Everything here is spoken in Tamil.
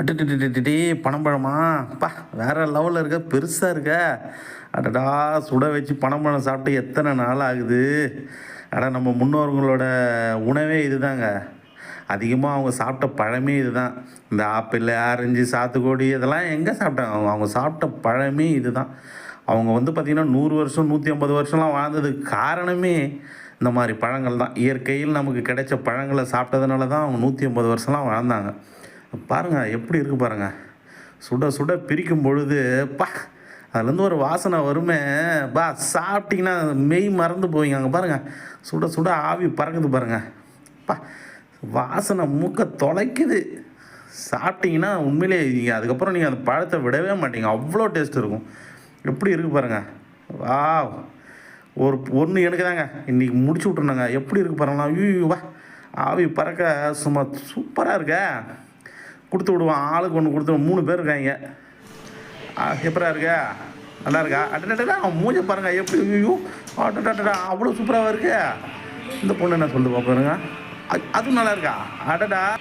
அட்டுட்டு பனம்பழமா பா வேற லெவலில் இருக்க பெருசாக இருக்க. அடடா சுட வச்சு பணம் பழம் சாப்பிட்டு எத்தனை நாள் ஆகுது? அட நம்ம முன்னோர்களோட உணவே இதுதாங்க. அதிகமாக அவங்க சாப்பிட்ட பழமே இதுதான். இந்த ஆப்பிள் ஆரஞ்சு சாத்துக்கோடி இதெல்லாம் எங்கே சாப்பிட்டாங்க அவங்க அவங்க சாப்பிட்ட பழமே இதுதான். அவங்க வந்து பார்த்திங்கன்னா நூறு வருஷம் நூற்றி ஐம்பது வருஷம்லாம் வாழ்ந்ததுக்கு காரணமே இந்த மாதிரி பழங்கள் தான் இயற்கையில் நமக்கு கிடைச்ச பழங்களை சாப்பிட்டதுனால தான் அவங்க நூற்றி ஐம்பது வருஷம்லாம் வாழ்ந்தாங்க. பாருங்கள் எப்படி இருக்குது பாருங்கள் சுட சுட பிரிக்கும் பொழுது பா அதுலேருந்து ஒரு வாசனை வருமே. பா சாப்பிட்டிங்கன்னா மெய் மறந்து போவீங்க. அங்கே பாருங்கள் சுட சுட ஆவி பறக்குது பாருங்கள் பா வாசனை மூக்க தொலைக்குது. சாப்பிட்டீங்கன்னா உண்மையிலே நீங்கள் அதுக்கப்புறம் நீங்கள் அந்த பழத்தை விடவே மாட்டீங்க. அவ்வளோ டேஸ்ட் இருக்கும். எப்படி இருக்குது பாருங்கள் வா ஒரு ஒன்று எனக்கு தாங்க. இன்றைக்கி முடிச்சு விட்ருந்தாங்க எப்படி இருக்குது பாருங்களா ஐயோ வா. ஆவி பறக்க சும்மா சூப்பராக இருக்கா. கொடுத்து விடுவான். ஆளுக்கு ஒன்று கொடுத்து மூணு பேர் இருக்காங்க. எப்படா இருக்கா? நல்லா இருக்கா? அட்டடா அவன் மூஞ்ச பாருங்க. எப்படி ஐயோ அட்டடா அவ்வளோ சூப்பராக இருக்கு. இந்த பொண்ணு என்ன சொல்லுது பாருங்க. அது- அதுவும் நல்லா இருக்கா? அடடா.